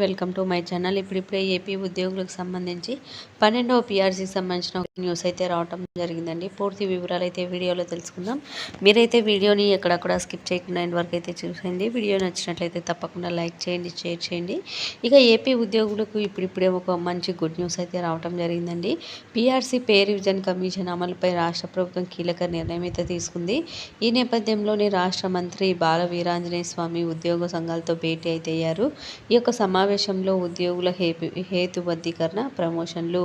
Welcome to my channel. ఇప్పుడిప్పుడే AP ఉద్యోగులకు సంబంధించి పన్నెండవ పిఆర్సీకి సంబంధించిన ఒక న్యూస్ అయితే రావటం జరిగిందండి. పూర్తి వివరాలు అయితే వీడియోలో తెలుసుకుందాం. మీరైతే వీడియోని ఎక్కడక్కడ స్కిప్ చేయకుండా ఎండ్ వరకు అయితే చూసేయండి. వీడియో నచ్చినట్లయితే తప్పకుండా లైక్ చేయండి షేర్ చేయండి. ఇక ఏపీ ఉద్యోగులకు ఇప్పుడిప్పుడే ఒక మంచి గుడ్ న్యూస్ అయితే రావటం జరిగిందండి. పిఆర్సీ పే రివిజన్ కమిషన్ అమలుపై రాష్ట్ర ప్రభుత్వం కీలక నిర్ణయం అయితే తీసుకుంది. ఈ నేపథ్యంలోనే రాష్ట్ర మంత్రి బాల వీరాంజనేయ స్వామి ఉద్యోగ సంఘాలతో భేటీ అయితే అయ్యారు. ఈ యొక్క సమా సమావేశంలో ఉద్యోగుల హేతు హేతుబద్ధీకరణ ప్రమోషన్లు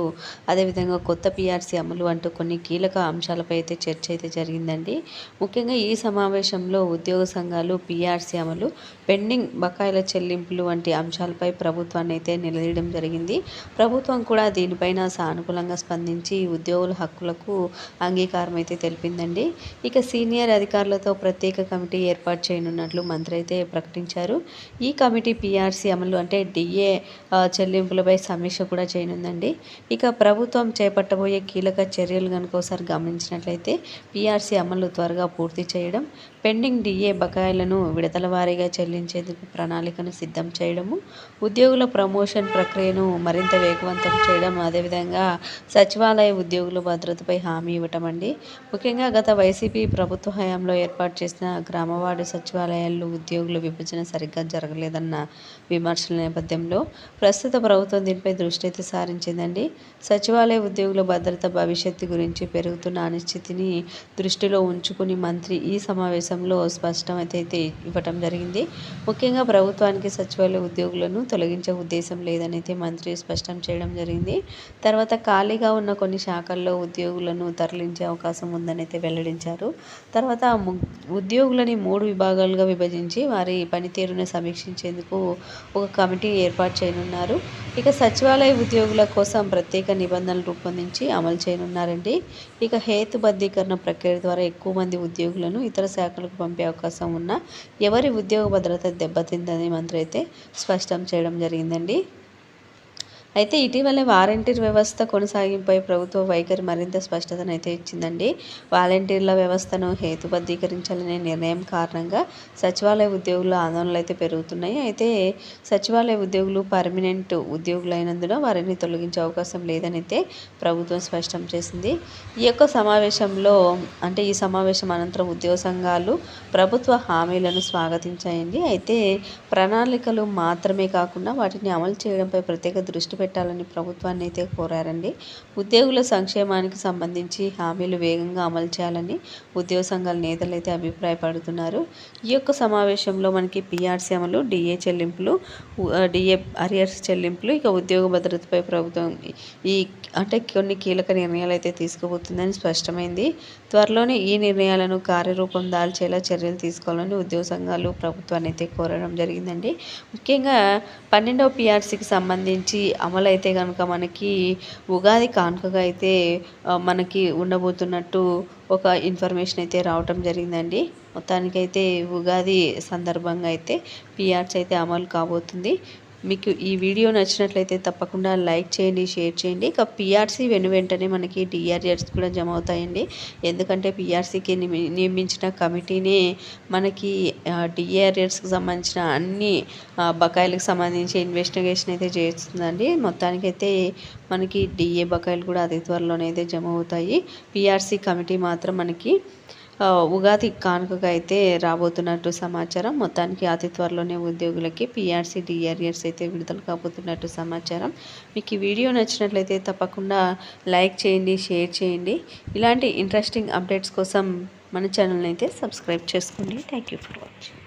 అదేవిధంగా కొత్త పిఆర్సీ అమలు అంటూ కొన్ని కీలక అంశాలపై అయితే చర్చ అయితే జరిగిందండి. ముఖ్యంగా ఈ సమావేశంలో ఉద్యోగ సంఘాలు పిఆర్సీ అమలు పెండింగ్ బకాయిల చెల్లింపులు వంటి అంశాలపై ప్రభుత్వాన్ని అయితే నిలదీయడం జరిగింది. ప్రభుత్వం కూడా దీనిపైన సానుకూలంగా స్పందించి ఉద్యోగుల హక్కులకు అంగీకారం అయితే తెలిపిందండి. ఇక సీనియర్ అధికారులతో ప్రత్యేక కమిటీ ఏర్పాటు చేయనున్నట్లు మంత్రి అయితే ప్రకటించారు. ఈ కమిటీ పిఆర్సీ అమలు అంటే డిఏ చెల్లింపులపై సమీక్ష కూడా చేయనుందండి. ఇక ప్రభుత్వం చేపట్టబోయే కీలక చర్యలు కనుక ఒకసారి గమనించినట్లయితే పీఆర్సీ అమలు త్వరగా పూర్తి చేయడం పెండింగ్ డిఏ బకాయిలను విడతల వారీగా చెల్లించేందుకు ప్రణాళికను సిద్ధం చేయడము ఉద్యోగుల ప్రమోషన్ ప్రక్రియను మరింత వేగవంతం చేయడం అదేవిధంగా సచివాలయ ఉద్యోగుల భద్రతపై హామీ ఇవ్వటం అండి ముఖ్యంగా గత వైసీపీ ప్రభుత్వ హయాంలో ఏర్పాటు చేసిన గ్రామవార్డు సచివాలయాల్లో ఉద్యోగుల విభజన సరిగ్గా జరగలేదన్న విమర్శల నేపథ్యంలో ప్రస్తుత ప్రభుత్వం దీనిపై దృష్టి అయితే సారించిందండి. సచివాలయ ఉద్యోగుల భద్రత భవిష్యత్తు గురించి పెరుగుతున్న అనిశ్చితిని దృష్టిలో ఉంచుకుని మంత్రి ఈ సమావేశంలో స్పష్టమైతే ఇవ్వటం జరిగింది. ముఖ్యంగా ప్రభుత్వానికి సచివాలయ ఉద్యోగులను తొలగించే ఉద్దేశం లేదనైతే మంత్రి స్పష్టం చేయడం జరిగింది. తర్వాత ఖాళీగా ఉన్న కొన్ని శాఖల్లో ఉద్యోగులను తరలించే అవకాశం ఉందని అయితే వెల్లడించారు. తర్వాత ఉద్యోగులని మూడు విభాగాలుగా విభజించి వారి పనితీరును సమీక్షించేందుకు ఒక కమిటీ ఏర్పాటు చేయనున్నారు. ఇక సచివాలయ ఉద్యోగుల కోసం ప్రత్యేక నిబంధనలు రూపొందించి అమలు చేయనున్నారండి. ఇక హేతుబద్ధీకరణ ప్రక్రియ ద్వారా ఎక్కువ మంది ఉద్యోగులను ఇతర శాఖలకు పంపే అవకాశం ఉన్న ఎవరి ఉద్యోగ భద్రత దెబ్బతిందని మంత్రి అయితే స్పష్టం చేయడం జరిగిందండి. అయితే ఇటీవలే వాలంటీర్ వ్యవస్థ కొనసాగింపై ప్రభుత్వ వైఖరి మరింత స్పష్టతను అయితే ఇచ్చిందండి. వాలంటీర్ల వ్యవస్థను హేతుబద్ధీకరించాలనే నిర్ణయం కారణంగా సచివాలయ ఉద్యోగుల ఆందోళనలు అయితే పెరుగుతున్నాయి. అయితే సచివాలయ ఉద్యోగులు పర్మనెంట్ ఉద్యోగులైనందున వారిని తొలగించే అవకాశం లేదని అయితే ప్రభుత్వం స్పష్టం చేసింది. ఈ యొక్క సమావేశంలో అంటే ఈ సమావేశం అనంతరం ఉద్యోగ సంఘాలు ప్రభుత్వ హామీలను స్వాగతించాయండి. అయితే ప్రణాళికలు మాత్రమే కాకుండా వాటిని అమలు చేయడంపై ప్రత్యేక దృష్టి పెట్టాలని ప్రభుత్వాన్ని అయితే కోరారండి. ఉద్యోగుల సంక్షేమానికి సంబంధించి హామీలు వేగంగా అమలు చేయాలని ఉద్యోగ సంఘాల నేతలు అయితే అభిప్రాయపడుతున్నారు. ఈ యొక్క సమావేశంలో మనకి పిఆర్సీ అమలు డిఏ చెల్లింపులు డిఏ అరియర్స్ చెల్లింపులు ఇక ఉద్యోగ భద్రతపై ప్రభుత్వం ఈ అంటే కొన్ని కీలక నిర్ణయాలు అయితే తీసుకోబోతుందని స్పష్టమైంది. త్వరలోనే ఈ నిర్ణయాలను కార్యరూపం దాల్చేలా చర్యలు తీసుకోవాలని ఉద్యోగ సంఘాలు ప్రభుత్వాన్ని అయితే కోరడం జరిగిందండి. ముఖ్యంగా పన్నెండవ పిఆర్సీకి సంబంధించి అమలైతే కనుక మనకి ఉగాది కానుకగా అయితే మనకి ఉండబోతున్నట్టు ఒక ఇన్ఫర్మేషన్ అయితే రావటం జరిగిందండి. మొత్తానికైతే ఉగాది సందర్భంగా అయితే పిఆర్స్ అయితే అమలు కాబోతుంది. మీకు ఈ వీడియో నచ్చినట్లయితే తప్పకుండా లైక్ చేయండి షేర్ చేయండి. ఇక పిఆర్సీ వెను వెంటనే మనకి డిఆర్ఎస్ కూడా జమ అవుతాయండి. ఎందుకంటే పిఆర్సీకి నియమించిన కమిటీనే మనకి డిఆర్ఎస్కి సంబంధించిన అన్ని బకాయిలకు సంబంధించి ఇన్వెస్టిగేషన్ అయితే చేస్తుందండి. మొత్తానికైతే మనకి డిఏ బకాయిలు కూడా అతి త్వరలోనే అయితే జమ అవుతాయి. పిఆర్సీ కమిటీ మాత్రం మనకి ఉగాది కానుకగా అయితే రాబోతున్నట్టు సమాచారం. మొత్తానికి అతి త్వరలోనే ఉద్యోగులకి పిఆర్సీ డిఆర్ఎస్ అయితే విడుదల కాబోతున్నట్టు సమాచారం. మీకు ఈ వీడియో నచ్చినట్లయితే తప్పకుండా లైక్ చేయండి షేర్ చేయండి. ఇలాంటి ఇంట్రెస్టింగ్ అప్డేట్స్ కోసం మన ఛానల్ని అయితే సబ్స్క్రైబ్ చేసుకోండి. Thank you for watching